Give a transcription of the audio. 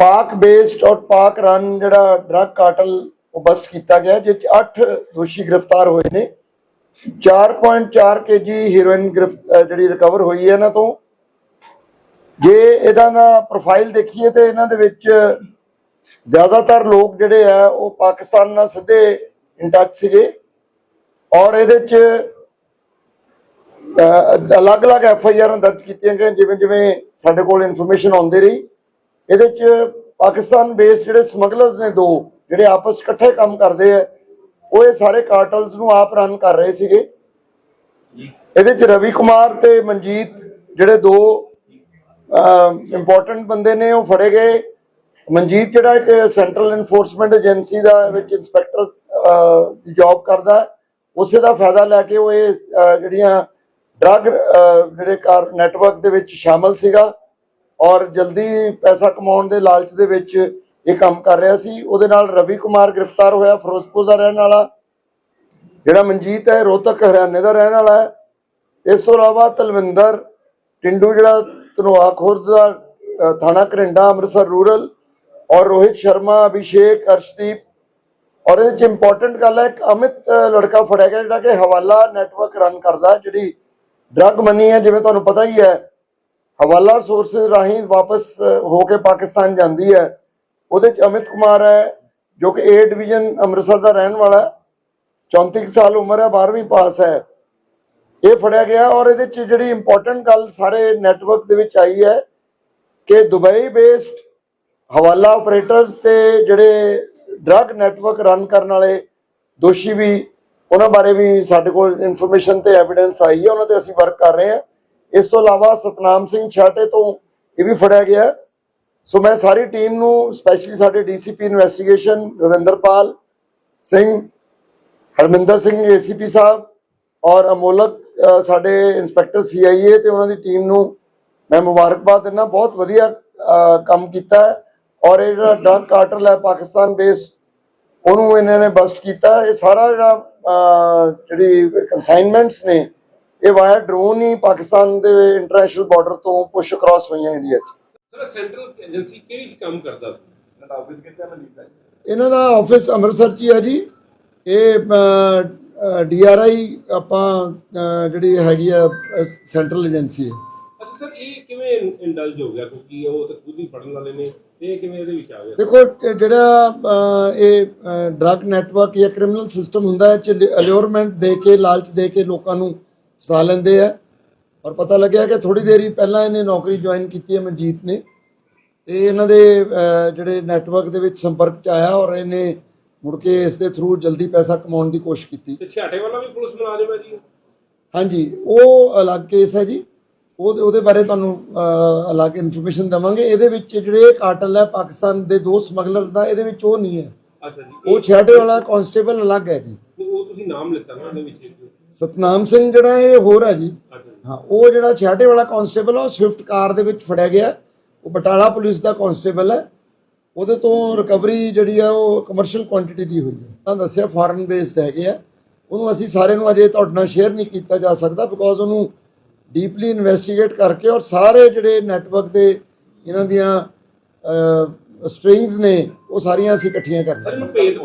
ਪਾਕ ਬੇਸਡ ਔਰ ਪਾਕ ਰਨ ਜਿਹੜਾ ਡਰੱਗ ਕਾਰਟਲ ਉਹ ਬਸਟ ਕੀਤਾ ਗਿਆ, ਜਿਸ 8 ਦੋਸ਼ੀ ਗ੍ਰਿਫਤਾਰ ਹੋਏ ਨੇ। 4.4 ਕੇਜੀ ਹੀਰੋਇਨ ਜਿਹੜੀ ਰਿਕਵਰ ਹੋਈ ਹੈ ਇਹਨਾਂ ਤੋਂ। ਜੇ ਇਹਦਾ ਦਾ ਪ੍ਰੋਫਾਈਲ ਦੇਖੀਏ ਤੇ ਇਹਨਾਂ ਦੇ ਵਿੱਚ ਜ਼ਿਆਦਾਤਰ ਲੋਕ ਜਿਹੜੇ ਆ, ਉਹ ਪਾਕਿਸਤਾਨ ਨਾਲ ਸਿੱਧੇ ਇਨ ਸੀਗੇ। ਔਰ ਇਹਦੇ 'ਚ ਅਲੱਗ-ਅਲੱਗ ਐਫ ਆਈ ਆਰ ਦਰਜ ਕੀਤੀਆਂ ਗਈਆਂ ਜਿਵੇਂ ਜਿਵੇਂ ਸਾਡੇ ਕੋਲ ਇਨਫੋਰਮੇਸ਼ਨ ਆਉਂਦੀ ਰਹੀ। ਇਹਦੇ 'ਚ ਪਾਕਿਸਤਾਨ ਬੇਸਡ ਜਿਹੜੇ ਸਮਗਲਰਸ ਨੇ ਦੋ ਜਿਹੜੇ ਆਪਸ ਇਕੱਠੇ ਕੰਮ ਕਰਦੇ ਆ ਉਹ ਇਹ ਸਾਰੇ ਕਾਰਟਲਸ ਨੂੰ ਆਪ ਰਨ ਕਰ ਰਹੇ ਸੀਗੇ। ਇਹਦੇ 'ਚ ਰਵੀ ਕੁਮਾਰ ਤੇ ਮਨਜੀਤ ਜਿਹੜੇ ਦੋ ਇੰਪੋਰਟੈਂਟ ਬੰਦੇ ਨੇ ਉਹ ਫੜੇ ਗਏ। ਮਨਜੀਤ ਜਿਹੜਾ ਇੱਕ ਸੈਂਟਰਲ ਇਨਫੋਰਸਮੈਂਟ ਏਜੰਸੀ ਦਾ ਵਿੱਚ ਇੰਸਪੈਕਟਰ ਦੀ ਜੌਬ ਕਰਦਾ। ਉਸੇ ਦਾ ਫਾਇਦਾ ਲੈ ਕੇ ਉਹ ਇਹ ਜਿਹੜੀਆਂ ਡਰੱਗ ਜਿਹੜੇ ਕਾਰ ਨੈਟਵਰਕ ਦੇ ਵਿੱਚ ਸ਼ਾਮਲ ਸੀਗਾ ਔਰ ਜਲਦੀ ਪੈਸਾ ਕਮਾਉਣ ਦੇ ਲਾਲਚ ਦੇ ਵਿੱਚ ਇਹ ਕੰਮ ਕਰ ਰਿਹਾ ਸੀ। ਉਹਦੇ ਨਾਲ ਰਵੀ ਕੁਮਾਰ ਗ੍ਰਿਫਤਾਰ ਹੋਇਆ, ਫਿਰੋਜ਼ਪੁਰ ਦਾ ਰਹਿਣ ਵਾਲਾ। ਜਿਹੜਾ ਮਨਜੀਤ ਹੈ, ਰੋਹਤਕ ਹਰਿਆਣੇ ਦਾ ਰਹਿਣ ਵਾਲਾ ਹੈ। ਇਸ ਤੋਂ ਇਲਾਵਾ ਤਲਵਿੰਦਰ ਟਿੰਡੂ, ਜਿਹੜਾ ਧਨੋਆ ਖੁਰਦ ਦਾ ਥਾਣਾ ਕਰਿੰਡਾ ਅੰਮ੍ਰਿਤਸਰ ਰੂਰਲ ਔਰ ਰੋਹਿਤ ਸ਼ਰਮਾ, ਅਭਿਸ਼ੇਕ, ਅਰਸ਼ਦੀਪ ਔਰ ਇਹਦੇ ਚ ਇੰਪੋਰਟੈਂਟ ਗੱਲ ਹੈ, ਇੱਕ ਅਮਿਤ ਲੜਕਾ ਫੜਿਆ ਗਿਆ ਜਿਹੜਾ ਕਿ ਹਵਾਲਾ ਨੈਟਵਰਕ ਰਨ ਕਰਦਾ ਜਿਹੜੀ ਡਰੱਗ ਮਨੀ ਹੈ, ਜਿਵੇਂ ਤੁਹਾਨੂੰ ਪਤਾ ਹੀ ਹੈ। ਹਵਾਲਾ ਸੋਰਸਸ ਰਾਹੀਂ ਵਾਪਸ ਹੋ ਕੇ ਪਾਕਿਸਤਾਨ ਜਾਂਦੀ ਹੈ। ਉਹਦੇ ਚ ਅਮਿਤ ਕੁਮਾਰ ਹੈ, ਜੋ ਕਿ ਏ ਡਿਵੀਜ਼ਨ ਅੰਮ੍ਰਿਤਸਰ ਦਾ ਰਹਿਣ ਵਾਲਾ 34 ਸਾਲ ਉਮਰ ਹੈ 12ਵੀਂ ਪਾਸ ਹੈ। ਇਹ ਫੜਿਆ ਗਿਆ ਔਰ ਇਹਦੇ ਚ ਜਿਹੜੀ ਇੰਪੋਰਟੈਂਟ ਗੱਲ ਸਾਰੇ ਨੈਟਵਰਕ ਦੇ ਵਿੱਚ ਆਈ ਹੈ ਕਿ ਦੁਬਈ ਬੇਸਡ ਹਵਾਲਾ ਆਪਰੇਟਰਸ ਤੇ ਜਿਹੜੇ ਡਰੱਗ ਨੈਟਵਰਕ ਰਨ ਕਰਨ ਵਾਲੇ ਦੋਸ਼ੀ ਵੀ ਉਹਨਾਂ ਬਾਰੇ ਵੀ ਸਾਡੇ ਕੋਲ ਇਨਫੋਰਮੇਸ਼ਨ ਤੇ ਐਵੀਡੈਂਸ ਆਈ ਹੈ, ਉਹਨਾਂ ਤੇ ਅਸੀਂ ਵਰਕ ਕਰ ਰਹੇ ਹਾਂ। ਇਸ ਤੋਂ ਇਲਾਵਾ ਸਤਨਾਮ ਸਿੰਘ ਛਾਟੇ ਤੋਂ ਇਹ ਵੀ ਫੜਿਆ ਗਿਆ ਸੋ ਮੈਂ ਸਾਰੀ ਟੀਮ ਨੂੰ ਸਪੈਸ਼ਲੀ ਸਾਡੇ DCP investigation Ravinderpal Singh, Harminder Singh ACP ਸਾਹਿਬ ਔਰ ਅਮੋਲਕ ਸਾਡੇ ਇੰਸਪੈਕਟਰ ਸੀਆਈਏ ਤੇ ਉਹਨਾਂ ਦੀ ਟੀਮ ਨੂੰ ਮੈਂ ਮੁਬਾਰਕਬਾਦ ਦਿੰਦਾ। ਬਹੁਤ ਵਧੀਆ ਕੰਮ ਕੀਤਾ ਹੈ। ਔਰ ਇਹ ਜਿਹੜਾ ਡਰਗ ਕਾਰਟਲ ਹੈ ਪਾਕਿਸਤਾਨ ਬੇਸ ਉਹਨੂੰ ਇਹਨਾਂ ਨੇ ਬਸਟ ਕੀਤਾ ਇਹ ਸਾਰਾ ਜਿਹੜਾ ਜਿਹੜੀ ਕਨਸਾਈਨਮੈਂਟਸ ਨੇ ਇਹ ਵਾਇਆ ਡਰੋਨ ਹੀ ਪਾਕਿਸਤਾਨ ਦੇ ਇੰਟਰਨੈਸ਼ਨਲ ਬਾਰਡਰ ਤੋਂ ਪੁਸ਼ ਅਕ੍ਰੋਸ ਹੋਈਆਂ ਇੰਡੀਆ 'ਚ। ਸਰ ਸੈਂਟਰਲ ਏਜੰਸੀ ਕਿਹੜੀ ਚ ਕੰਮ ਕਰਦਾ ਸੀ? ਇਹਨਾਂ ਦਾ ਆਫਿਸ ਕਿੱਥੇ ਹੈ ਮਨਜੀਤ ਦਾ ਇਹਨਾਂ ਦਾ ਆਫਿਸ ਅੰਮ੍ਰਿਤਸਰ 'ਚ ਹੀ ਹੈ ਜੀ। ਇਹ ਡੀਆਰਆਈ ਆਪਾਂ ਜਿਹੜੀ ਹੈਗੀ ਆ ਸੈਂਟਰਲ ਏਜੰਸੀ ਹੈ। ਅੱਛਾ ਸਰ ਇਹ ਇੰਡਲਜ ਹੋ ਗਿਆ? ਕਿਉਂਕਿ ਉਹ ਤਾਂ ਖੁਦ ਹੀ ਪੜਨ ਵਾਲੇ ਨੇ। ਇਹ ਕਿਵੇਂ ਇਹਦੇ ਵਿੱਚ ਆ ਗਿਆ? ਦੇਖੋ ਇਹ ਜਿਹੜਾ ਇਹ ਡਰੱਗ ਨੈਟਵਰਕ ਜਾਂ ਕ੍ਰਿਮੀਨਲ ਸਿਸਟਮ ਹੁੰਦਾ ਹੈ ਚ ਅਲਿਓਰਮੈਂਟ ਦੇ ਕੇ ਲਾਲਚ ਦੇ ਕੇ ਲੋਕਾਂ ਨੂੰ ਫਸਾ ਲੈਂਦੇ ਆ। ਔਰ ਪਤਾ ਲੱਗਿਆ ਕਿ ਥੋੜੀ ਦੇਰ ਪਹਿਲਾਂ ਇਹਨੇ ਨੌਕਰੀ ਜੁਆਇਨ ਕੀਤੀ ਹੈ ਮਨਜੀਤ ਨੇ। ਤੇ ਇਹਨਾਂ ਦੇ ਜਿਹੜੇ ਨੈਟਵਰਕ ਦੇ ਵਿੱਚ ਸੰਪਰਕ ਚ ਆਇਆ ਔਰ ਇਹਨੇ ਮੁੜ ਕੇ ਇਸ ਦੇ ਥਰੂ ਜਲਦੀ ਪੈਸਾ ਕਮਾਉਣ ਦੀ ਕੋਸ਼ਿਸ਼ ਕੀਤੀ। ਤੇ ਛਾਟੇ ਵਾਲਾ ਵੀ ਪੁਲਿਸ ਮੁਲਾਜ਼ਮ ਹੈ ਜੀ। ਹਾਂਜੀ ਉਹ ਅਲੱਗ ਕੇਸ ਹੈ ਜੀ। ਉਹ ਉਹਦੇ ਬਾਰੇ ਤੁਹਾਨੂੰ ਅਲੱਗ ਇਨਫੋਰਮੇਸ਼ਨ ਦਵਾਂਗੇ। ਇਹਦੇ ਵਿੱਚ ਜਿਹੜੇ ਕਾਰਟਲ ਹੈ ਪਾਕਿਸਤਾਨ ਦੇ ਦੋ ਸਮਗਲਰਸ ਦਾ ਇਹਦੇ ਵਿੱਚ ਉਹ ਨਹੀਂ ਹੈ। ਅੱਛਾ ਜੀ। ਉਹ ਛੇੜੇ ਵਾਲਾ ਕਾਂਸਟੇਬਲ ਅਲੱਗ ਹੈ ਜੀ। ਇਹ- ਉਹ ਤੁਸੀਂ ਨਾਮ ਲਿੱਤਾ ਨਾ ਇਹਦੇ ਵਿੱਚ ਸਤਨਾਮ ਸਿੰਘ ਜਿਹੜਾ ਇਹ ਹੋਰ ਹੈ ਜੀ। ਹਾਂ ਉਹ ਜਿਹੜਾ ਛੇੜੇ ਵਾਲਾ ਕਾਂਸਟੇਬਲ ਆ ਉਹ ਸਵਿਫਟ ਕਾਰ ਦੇ ਵਿੱਚ ਫੜਿਆ ਗਿਆ। ਉਹ ਬਟਾਲਾ ਪੁਲਿਸ ਦਾ ਕਾਂਸਟੇਬਲ ਹੈ। ਉਹਦੇ ਤੋਂ ਰਿਕਵਰੀ ਜਿਹੜੀ ਆ ਉਹ ਕਮਰਸ਼ੀਅਲ ਕੁਆਂਟੀਟੀ ਦੀ ਹੋਈ ਹੈ। ਤਾਂ ਦੱਸਿਆ ਫੋਰਨ ਬੇਸਡ ਹੈਗੇ ਆ। ਉਹਨੂੰ ਅਸੀਂ ਸਾਰੇ ਨੂੰ ਅਜੇ ਤੁਹਾਡੇ ਨਾਲ ਸ਼ੇਅਰ ਨਹੀਂ ਕੀਤਾ ਜਾ ਸਕਦਾ ਬਿਕੋਜ਼ ਉਹਨੂੰ ਡੀਪਲੀ ਇਨਵੈਸਟੀਗੇਟ ਕਰਕੇ ਔਰ ਸਾਰੇ ਜਿਹੜੇ ਨੈਟਵਰਕ ਦੇ ਇਹਨਾਂ ਦੀਆਂ ਸਟ੍ਰਿੰਗਸ ਨੇ ਉਹ ਸਾਰੀਆਂ ਅਸੀਂ ਇਕੱਠੀਆਂ ਕਰ ਸਰ ਸਕਦੇ ਇਹਨੂੰ ਭੇਦ